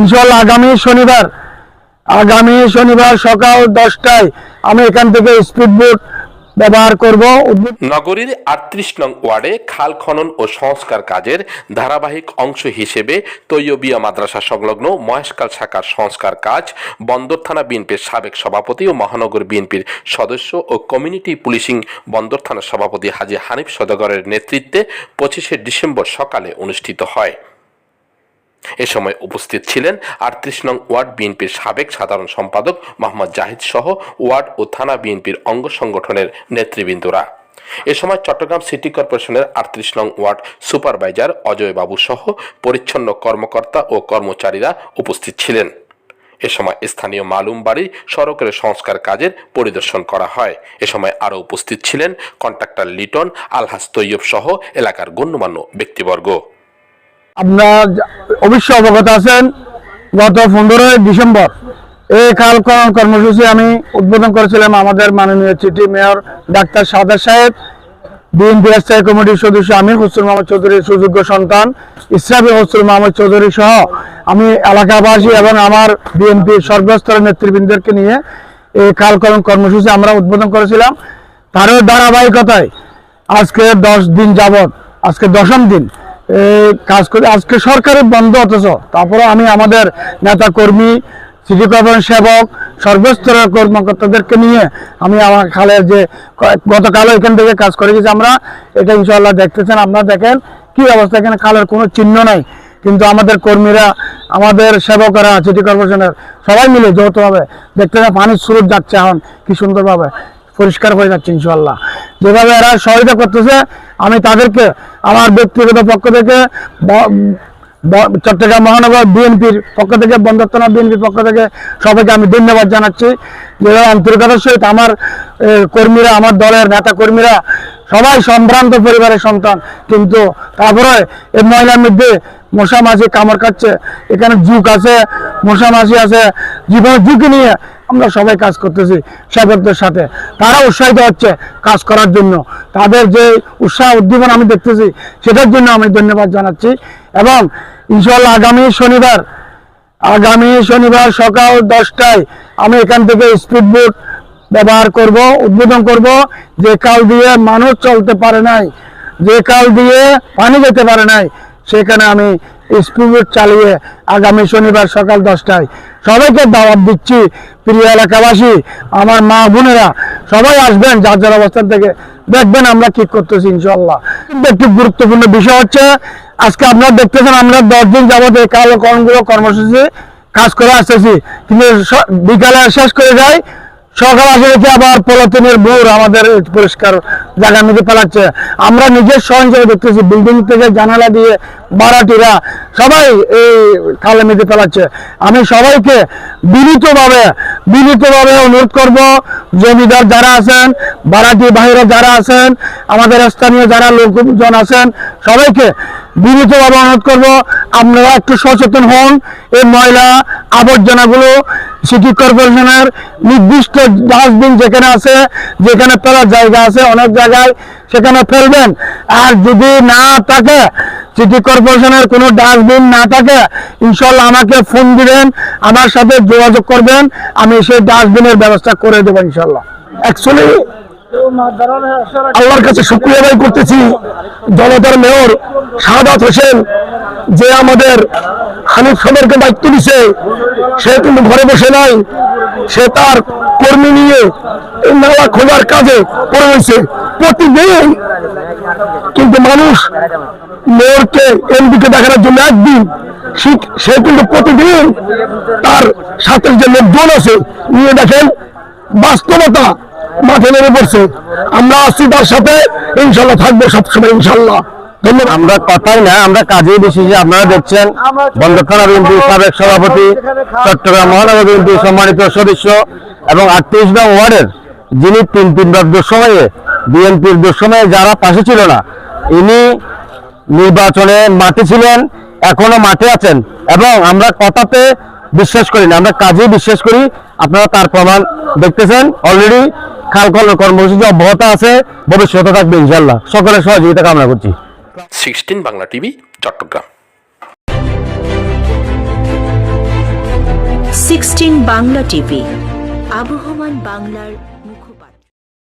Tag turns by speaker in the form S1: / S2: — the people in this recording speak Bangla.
S1: ইনশাল্লাহ আগামী শনিবার আগামী শনিবার সকাল দশটায় আমি এখান থেকে স্পিড বোট ব্যবহার করব।
S2: নগরীর আটত্রিশ নং ওয়ার্ডে খাল খনন ও সংস্কার কাজের ধারাবাহিক অংশ হিসেবে তৈয়বিয়া মাদ্রাসা সংলগ্ন মহেশকাল শাখার সংস্কার কাজ, বন্দর থানা বিএনপির সাবেক সভাপতি ও মহানগর বিএনপির সদস্য ও কমিউনিটি পুলিশিং বন্দর থানার সভাপতি হাজী হানিফ সদাগরের নেতৃত্বে পঁচিশে ডিসেম্বর সকালে অনুষ্ঠিত হয়। এ সময় উপস্থিত ছিলেন আটত্রিশ নং ওয়ার্ড বিএনপির সাবেক সাধারণ সম্পাদক মোহাম্মদ জাহিদ সহ ওয়ার্ড ও থানা বিএনপির অঙ্গ সংগঠনের নেতৃবৃন্দরা। এ সময় চট্টগ্রাম সিটি কর্পোরেশনের আটত্রিশ নং ওয়ার্ড সুপারভাইজার অজয় বাবু সহ পরিচ্ছন্ন কর্মকর্তা ও কর্মচারীরা উপস্থিত ছিলেন। এ সময় স্থানীয় মালুম বাড়ি সড়কের সংস্কার কাজের পরিদর্শন করা হয়। এ সময় আরও উপস্থিত ছিলেন কন্ট্রাক্টর লিটন আলহাস তৈয়ব সহ এলাকার গণ্যমান্য ব্যক্তিবর্গ।
S1: আপনারা অবশ্যই অবগত আছেন, গত পনেরোই ডিসেম্বর এই খনন কর্মসূচি আমি উদ্বোধন করেছিলাম আমাদের মাননীয় চিঠি মেয়র ডাক্তার সাদার সাহেব, বিএনপি স্থায়ী কমিটির সদস্য আমির হোসেন মোহাম্মদ চৌধুরীর সুযোগ্য সন্তান ইসরাফি হোসেন মোহাম্মদ চৌধুরী সহ আমি এলাকাবাসী এবং আমার বিএনপি সর্বস্তরের নেতৃবৃন্দকে নিয়ে এই খনন কর্মসূচি আমরা উদ্বোধন করেছিলাম। তারও ধারাবাহিকতায় আজকে দশ দিন যাবত আজকে দশম দিন কাজ করে। আজকে সরকারের বন্ধ অথচ। তারপরে আমি আমাদের নেতা কর্মী সিটি কর্পোরেশন সেবক, সর্বস্তরের কর্মকর্তাদেরকে নিয়ে আমি আমার খালের যে গতকালও এখান থেকে কাজ করে গেছি আমরা। এটা ইনশাল্লাহ দেখতেছেন। আপনারা দেখেন কি অবস্থা। এখানে খালের কোনো চিহ্ন নাই। কিন্তু আমাদের কর্মীরা, আমাদের সেবকরা, সিটি কর্পোরেশনের সবাই মিলে যৌথভাবে দেখতেছেন, পানির স্রোত যাচ্ছে এখন। কি সুন্দরভাবে পরিষ্কার হয়ে যাচ্ছে ইনশাল্লাহ যেভাবে এরা সহায়তা করতেছে, আমি তাদেরকে, আমার ব্যক্তিগত পক্ষ থেকে চট্টগ্রাম মহানগর বিএনপির পক্ষ থেকে বন্দর থানা বিএনপির পক্ষ থেকে সবাইকে আমি ধন্যবাদ জানাচ্ছি। যেভাবে আন্তরিকতার সহিত আমার কর্মীরা, আমার দলের নেতা কর্মীরা সবাই সম্ভ্রান্ত পরিবারের সন্তান, কিন্তু তারপরে এই মহিলার মধ্যে মশা মাছি কামড় খাচ্ছে, এখানে ঝুঁক আছে মশা মাছি আছে জীবনের ঝুঁকি নিয়ে আমরা সবাই কাজ করতেছি সেবকদের সাথে। তারা উৎসাহিত হচ্ছে কাজ করার জন্য। তাদের যে উৎসাহ, উদ্দীপন আমি দেখতেছি, সেটার জন্য আমি ধন্যবাদ জানাচ্ছি। এবং ইনশাল্লাহ আগামী শনিবার আগামী শনিবার সকাল দশটায় আমি এখান থেকে স্পিড বোট ব্যবহার করব, উদ্বোধন করব। যে কাল দিয়ে মানুষ চলতে পারে নাই, যে কাল দিয়ে পানি যেতে পারে নাই সেখানে আমি স্পিড চালিয়ে আগামী শনিবার সকাল দশটায় সবাইকে দাওয়াত দিচ্ছি প্রিয় এলাকাবাসী, আমার মা বোনেরা, সবাই আসবেন, যার যার অবস্থান থেকে দেখবেন আমরা কি করতেছি ইনশাল্লাহ কিন্তু একটি গুরুত্বপূর্ণ বিষয় হচ্ছে, আজকে আপনারা দেখতেছেন আমরা দশ দিন যাবত এই কালো কর্মগুলো কর্মসূচি কাজ করে আসতেছি। কিন্তু বিকালে শেষ করে যাই সকাল আসে দেখি আবার পলিথিনের বোর আমাদের পরিষ্কার জায়গার মধ্যে ফেলাচ্ছে আমরা নিজের সহজে দেখতেছি বিল্ডিং থেকে জানালা দিয়ে বারাটিরা সবাই এই খালের মধ্যে ফেলাচ্ছে আমি সবাইকে বিনীতভাবে বিনীতভাবে অনুরোধ করব, জমিদার যারা আছেন বারাটি বাহিরে যারা আছেন, আমাদের স্থানীয় যারা লোকজন আছেন, সবাইকে বিনীতভাবে অনুরোধ করব, আপনারা একটু সচেতন হন। এই ময়লা আবর্জনাগুলো সিটি কর্পোরেশনের নির্দিষ্ট ডাস্টবিন যেখানে আছে, যেখানে ফেলার জায়গা আছে, অনেক জায়গায় সেখানে ফেলবেন। আর যদি না থাকে সিটি কর্পোরেশনের কোনো ডাস্টবিন না থাকে ইনশাল্লাহ আমাকে ফোন দিবেন, আমার সাথে যোগাযোগ করবেন, আমি সেই ডাস্টবিনের ব্যবস্থা করে দেবো ইনশাল্লাহ অ্যাকচুয়ালি আল্লাহর কাছে শুক্রিয়া আদায় করতেছি, জনতার মেয়র শাহাদাত হোসেন যে আমাদের হানিফ সদরকে দায়িত্ব দিছে, সে কিন্তু ঘরে বসে নাই, সে তার কর্মী নিয়ে নালা খোলার কাজে পড়ে রয়েছে। প্রতিদিন কিন্তু মানুষ মেয়রকে এমপিকে দেখানোর জন্য একদিন সে কিন্তু প্রতিদিন তার সাথে যে লোকজন আছে, নিয়ে দেখেন বাস্তবতা মাঠে নেমে পড়ছে। আমরা আছি তার সাথে। ইনশাল্লাহ থাকব সবসময়, ইনশাল্লাহ।
S3: আমরা কথাই না, আমরা কাজেই বেশি যে আপনারা দেখছেন। বন্দর বিএনপি সাবেক সভাপতি চট্টগ্রাম মহানগর বিএনপি সম্মানিত সদস্য এবং আটত্রিশ নং ওয়ার্ডের যিনি তিন তিনবার দুঃসময়ে, বিএনপির দুঃসময়ে যারা পাশে ছিল না, ইনি নির্বাচনে মাঠে ছিলেন, এখনও মাঠে আছেন এবং আমরা কথাতে বিশ্বাস করি না, আমরা কাজেই বিশ্বাস করি। আপনারা তার প্রমাণ দেখতেছেন অলরেডি। খাল খনন কর্মসূচি অব্যাহত আছে ভবিষ্যতে থাকবে ইনশাল্লাহ সকলের সহযোগিতা কামনা করছি।
S2: Sixteen Bangla TV Chattogram.
S4: Sixteen Bangla TV আবহমান বাংলার